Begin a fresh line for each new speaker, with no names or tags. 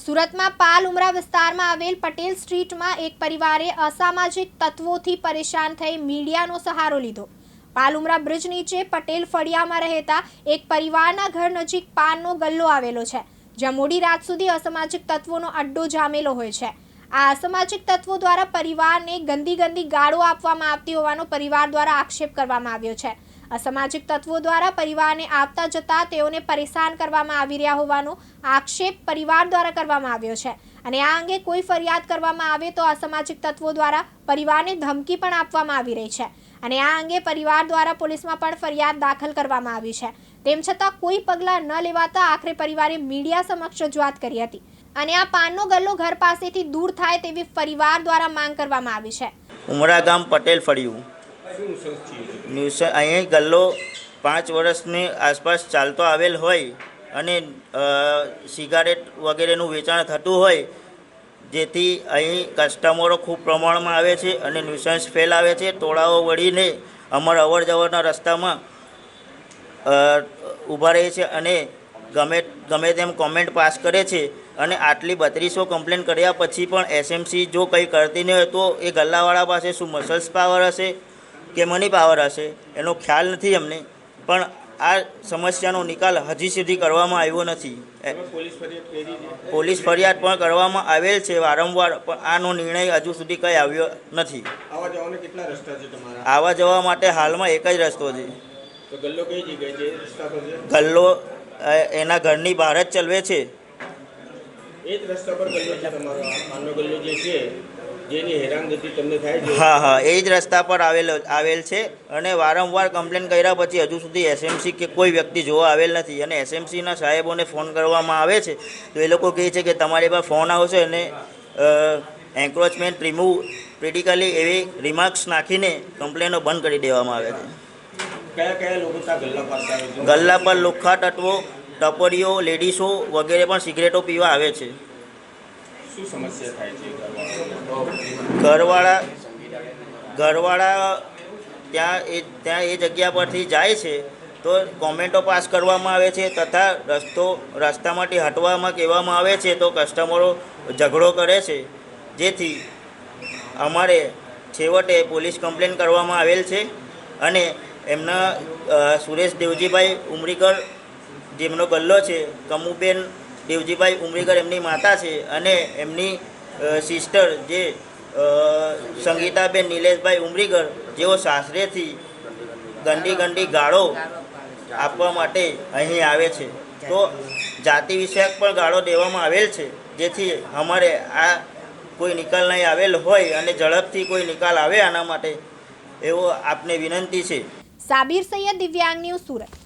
સુરતમાં પાલ ઉમરા વિસ્તારમાં આવેલ પટેલ સ્ટ્રીટમાં એક પરિવારે અસામાજિક તત્વોથી પરેશાન થઈ મીડિયાનો સહારો લીધો. પાલુમરા બ્રિજ નીચે પટેલ ફળિયામાં રહેતા એક પરિવારના ઘર નજીક પાનનો ગલ્લો આવેલો છે, જ્યાં મોડી રાત સુધી અસામાજિક તત્વોનો અડ્ડો જામેલો હોય છે. આ અસામાજિક તત્વો દ્વારા પરિવારને ગંદી ગંદી ગાળો આપવામાં આવતી હોવાનો પરિવાર દ્વારા આક્ષેપ કરવામાં આવ્યો છે. અસામાજિક તત્વો દ્વારા પરિવારને આપતા જતા તેઓને પરેશાન કરવામાં આવી રહ્યા હોવાનો આક્ષેપ પરિવાર દ્વારા કરવામાં આવ્યો છે. અને આ અંગે કોઈ ફરિયાદ કરવામાં આવે તો અસામાજિક તત્વો દ્વારા પરિવારને ધમકી પણ આપવામાં આવી રહી છે. અને આ અંગે પરિવાર દ્વારા પોલીસમાં પણ ફરિયાદ દાખલ કરવામાં આવી છે. તેમ છતાં કોઈ પગલાં ન લેવાતા આખરે પરિવારે મીડિયા સમક્ષ રજૂઆત કરી હતી. અને આ પાનનો ગલ્લો ઘર પાસેથી દૂર થાય તેવી પરિવાર દ્વારા માંગ કરવામાં આવી છે.
ઉમરા ગામ પટેલ ફળિયું. ન્યુસ અહીં ગલ્લો પાંચ વર્ષની આસપાસ ચાલતો આવેલ હોય અને સિગારેટ વગેરેનું વેચાણ થતું હોય, જેથી અહીં કસ્ટમરો ખૂબ પ્રમાણમાં આવે છે અને ન્યુસન્સ ફેલાવે છે. ટોળાઓ વળીને અમારા અવર જવરના રસ્તામાં ઊભા રહે છે અને ગમે ગમે તેમ કોમેન્ટ પાસ કરે છે અને આટલી બત્રીસો કમ્પ્લેન કર્યા પછી પણ એસએમસી જો કંઈ કરતી નહીં હોય તો એ ગલ્લાવાળા પાસે શું મસલ્સ પાવર હશે? કે મની પાવર હશે એનો ખ્યાલ નથી અમને. પણ આ સમસ્યાનો નિકાલ હજી સુધી કરવામાં આવ્યો નથી. પોલીસ ફરિયાદ પણ કરવામાં આવેલ છે વારંવાર પણ આનો નિર્ણય હજુ સુધી કંઈ આવ્યો નથી. આવવા જવા માટે હાલમાં એક જ રસ્તો છે.
ગલ્લો
એના ઘરની બહાર જ ચલવે છે.
એ જ રસ્તા પર ગલ્લો છે તમારો? આ ગલ્લો જે છે જેની હેરાનગતિ તમને થાય છે?
હા હા એ જ રસ્તા પર આવેલો આવેલ છે અને વારંવાર કમ્પ્લેન કર્યા પછી હજુ સુધી એસએમસી કે કોઈ વ્યક્તિ જોવા આવેલ નથી અને એસએમસીના સાહેબોને ફોન કરવામાં આવે છે તો એ લોકો કહે છે કે તમારી પાસે ફોન આવશે અને એન્ક્રોચમેન્ટ રિમૂવ પ્રિટિકલી એવી રિમાર્ક્સ નાખીને કમ્પ્લેનો બંધ કરી દેવામાં આવે છે.
ગલ્લા
પર લુખ્ખા તત્વો ટપરીઓ લેડીસો વગેરે પણ સિગરેટો પીવા આવે છે. ઘરવાળા ઘરવાળા ત્યાં એ ત્યાં એ જગ્યા પરથી જાય છે તો કોમેન્ટો પાસ કરવામાં આવે છે તથા રસ્તો રસ્તામાંથી હટવામાં, કહેવામાં આવે છે તો કસ્ટમરો ઝઘડો કરે છે. જેથી અમારે છેવટે પોલીસ કમ્પ્લેન કરવામાં આવેલ છે અને એમના સુરેશ દેવજીભાઈ ઉમરીકર, જેમનો ગલ્લો છે, કમુબેન દેવજીભાઈ ઉમરીગર એમની માતા છે અને એમની સિસ્ટર જે સંગીતાબેન નિલેશભાઈ ઉમરીગર જેઓ સાસરેથી ગંદી ગંદી ગાળો આપવા માટે અહીં આવે છે. તો જાતિ વિષયક પણ ગાળો દેવામાં આવેલ છે, જેથી અમારે આ કોઈ નિકાલ નહીં આવેલ હોય અને ઝડપથી કોઈ નિકાલ આવે આના માટે એવો આપને વિનંતી છે.
સાબિર સૈયદ દિવ્યાંગ ન્યૂઝ સુરત.